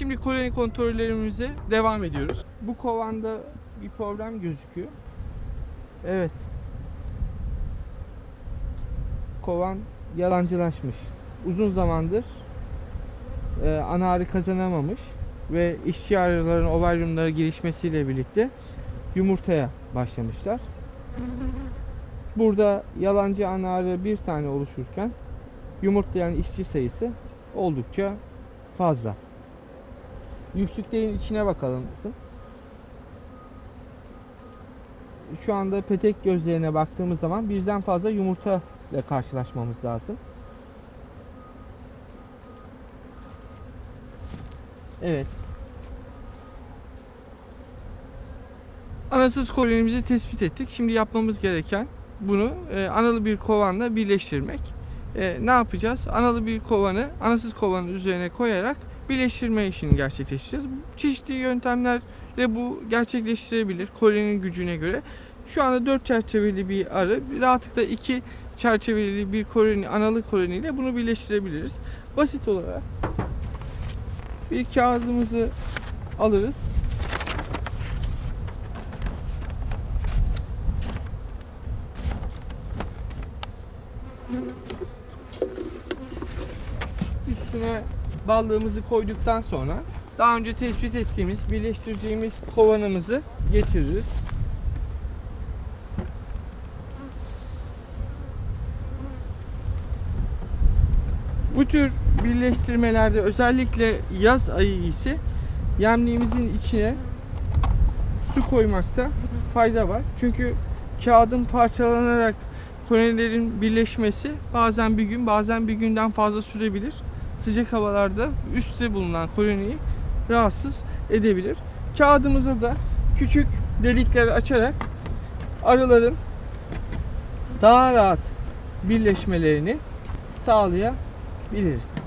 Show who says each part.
Speaker 1: Şimdi koloni kontrollerimize devam ediyoruz. Bu kovanda bir problem gözüküyor. Evet. Kovan yalancılaşmış. Uzun zamandır e, ana arı kazanamamış ve işçi arıların ovaryumlara gelişmesiyle birlikte yumurtaya başlamışlar. Burada yalancı ana arı bir tane oluşurken yumurtlayan işçi sayısı oldukça fazla. Yüksüklerin içine bakalım kızım. Şu anda petek gözlerine baktığımız zaman birden fazla yumurta ile karşılaşmamız lazım. Evet. Anasız kolonimizi tespit ettik. Şimdi yapmamız gereken bunu e, analı bir kovanla birleştirmek. E, ne yapacağız? Analı bir kovanı anasız kovanın üzerine koyarak birleştirme işini gerçekleştireceğiz. Çeşitli yöntemlerle bu gerçekleştirebilir koloninin gücüne göre. Şu anda 4 çerçeveli bir arı, rahatlıkla 2 çerçeveli bir koloni, analı koloniyle bunu birleştirebiliriz. Basit olarak bir kağıdımızı alırız. Üstüne ballığımızı koyduktan sonra daha önce tespit ettiğimiz, birleştireceğimiz kovanımızı getiririz. Bu tür birleştirmelerde özellikle yaz ayı ise yemliğimizin içine su koymakta fayda var. Çünkü kağıdın parçalanarak kolonilerin birleşmesi bazen bir gün bazen bir günden fazla sürebilir. Sıcak havalarda üstte bulunan koloniyi rahatsız edebilir. Kağıdımıza da küçük delikler açarak arıların daha rahat birleşmelerini sağlayabiliriz.